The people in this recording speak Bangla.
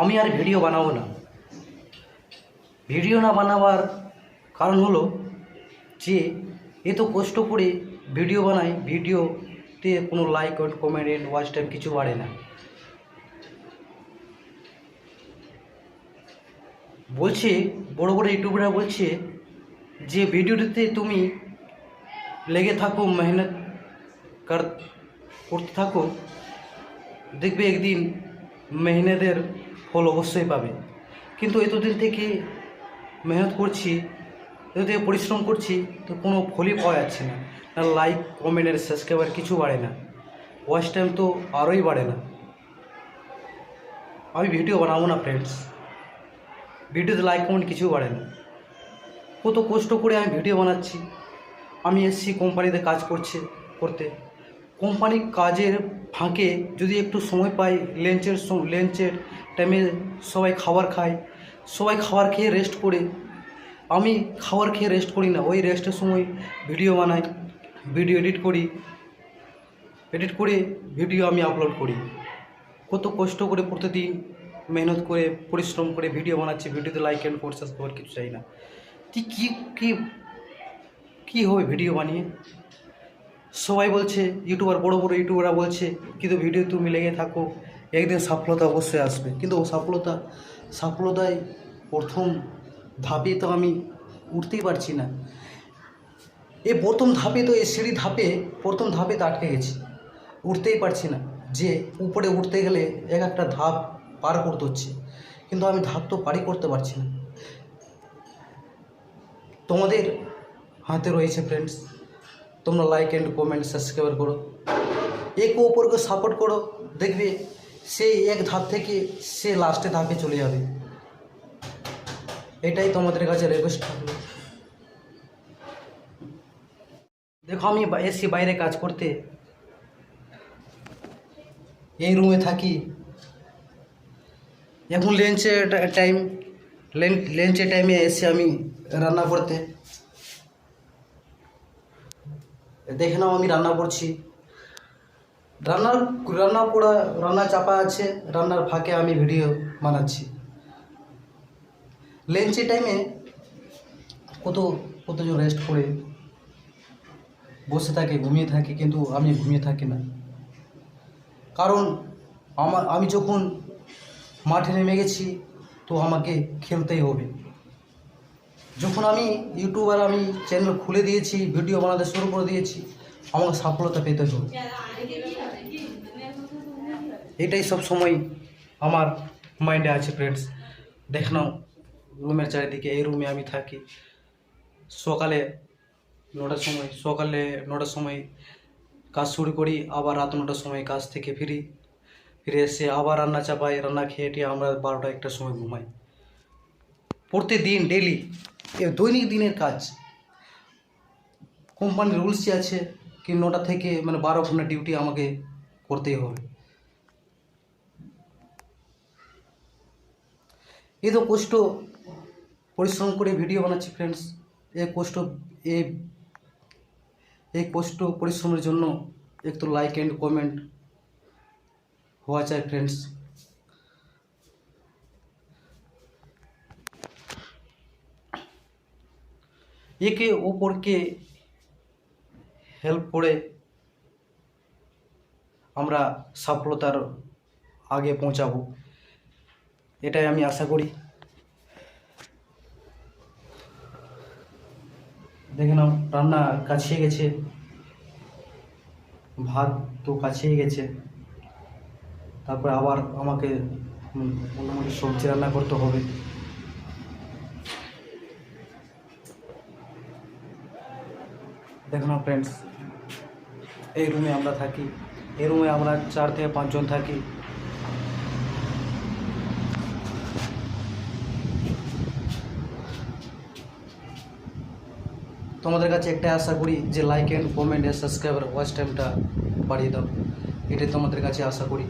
আমি আর ভিডিও বানাবো না। ভিডিও না বানাবার কারণ হলো যে এত কষ্ট করে ভিডিও বানাই, ভিডিওতে কোনো like and comment watch time কিছু বাড়ে না। বলছে, বড় বড় ইউটিউবরা বলছে যে, ভিডিওটিতে তুমি লেগে থাকো, মেহনত করতে থাকো। দেখবে একদিন মেহনতের ফল অবশ্যই পাবে। কিন্তু এতদিন থেকে মেহনত করছি এত থেকে পরিশ্রম করছি, তো কোনো ফলই পাওয়া যাচ্ছে না। না লাইক কমেন্টের সাবস্ক্রাইবার কিছু বাড়ে না। ওয়াচ টাইম তো আরোই বাড়ে না। আমি ভিডিও বানাবো না ফ্রেন্ডস ভিডিওতে লাইক কমেন্ট কিছু বাড়ে না। কত কষ্ট করে আমি ভিডিও বানাচ্ছি। আমি এসছি কোম্পানিতে কাজ করছে, করতে। কোম্পানির কাজের ফাঁকে যদি একটু সময় পাই লেঞ্চের লেঞ্চের টাইমে সবাই খাবার খায়। সবাই খাবার খেয়ে রেস্ট করে। আমি খাবার খেয়ে রেস্ট করি না, ওই রেস্টের সময় ভিডিও বানাই ভিডিও এডিট করি। এডিট করে ভিডিও আমি আপলোড করি। কত কষ্ট করে প্রতিদিন মেহনত করে, পরিশ্রম করে ভিডিও বানাচ্ছি ভিডিওতে লাইক অ্যান্ড কোর্স সাবস্ক্রাইবার কিছু চাই না। তুই কী কী কী হবে ভিডিও বানিয়ে? সবাই বলছে, ইউটিউবার, বড় বড় ইউটিউবাররা বলছে, কিন্তু ভিডিও তুমি লেগে থাকো, একদিন সফলতা অবশ্যই আসবে। কিন্তু ও সফলতা, সফলতায় প্রথম ধাপে তো আমি উঠতেই পারছি না। এই প্রথম ধাপে তো এই সিঁড়ি ধাপে, প্রথম ধাপে তো আটকে গেছি। উঠতেই পারছি না যে উপরে উঠতে গেলে এক একটা ধাপ পার করতে হচ্ছে। কিন্তু আমি ধাপ তো পারই করতে পারছি না। তোমাদের হাতে রয়েছে ফ্রেন্ডস তোমরা লাইক অ্যান্ড কমেন্ট সাবস্ক্রাইব করো একে অপরকে সাপোর্ট করো দেখবে সেই এক ধাপ থেকে সে লাস্টে ধাপে চলে যাবে এটাই তোমাদের কাছে রিকোয়েস্ট থাকল দেখো আমি বা- এসছি বাইরে কাজ করতে এই রুমে থাকি এখন লেঞ্চের টাইম লেঞ্চের টাইমে এসে আমি রান্না করতে দেখে নাও, আমি রান্না করছি। রান্নার রান্না করা রান্না চাপা আছে, রান্নার ফাঁকে আমি ভিডিও বানাচ্ছি। লেঞ্চের টাইমে কত, কতজন রেস্ট করে বসে থাকে, ঘুমিয়ে থাকে, কিন্তু আমি ঘুমিয়ে থাকি না। কারণ আমার, আমি যখন মাঠে নেমে গেছি, তো আমাকে খেলতেই হবে। যখন আমি ইউটিউবার আমি চ্যানেল খুলে দিয়েছি ভিডিও বানাতে শুরু করে দিয়েছি, আমাকে সফলতা পেতে হবে। এটাই সব সময় আমার মাইন্ডে আছে ফ্রেন্ডস দেখ নাও, রুমের চারিদিকে, এই রুমে আমি থাকি। সকালে নটার সময়, সকালে নটার সময় কাজ শুরু করি, আবার রাত নটার সময় কাজ থেকে ফিরি। ফিরে এসে আবার রান্না চাপাই, রান্না খেয়ে আমরা বারোটা, একটার সময় ঘুমাই। প্রতিদিন ডেলি দৈনিক দিনের কাজ। কোম্পানির রুলসই আছে কি নটা থেকে মানে বারো ঘণ্টা ডিউটি আমাকে করতেই হবে। এ তো কষ্ট, পরিশ্রম করে ভিডিও বানাচ্ছি ফ্রেন্ডস এ কষ্ট, এ, এই কষ্ট পরিশ্রমের জন্য একটু লাইক অ্যান্ড কমেন্ট হওয়া চাই ফ্রেন্ডস একে অপরকে হেল্প করে আমরা সফলতার আগে পৌঁছাবো। এটাই আমি আশা করি। দেখে নাও, রান্না কাছিয়ে গেছে। ভাত তো কাছিয়ে গেছে। তারপরে আবার আমাকে মোটামুটি সবজি রান্না করতে হবে। দেখো না ফ্রেন্ডস এই রুমে আমরা থাকি, এই রুমে আমরা চার থেকে পাঁচজন থাকি। তোমাদের কাছে একটাই আশা করি যে like and comment subscriber watch টাইমটা বাড়িয়ে দাও। এটাই তোমাদের কাছে আশা করি।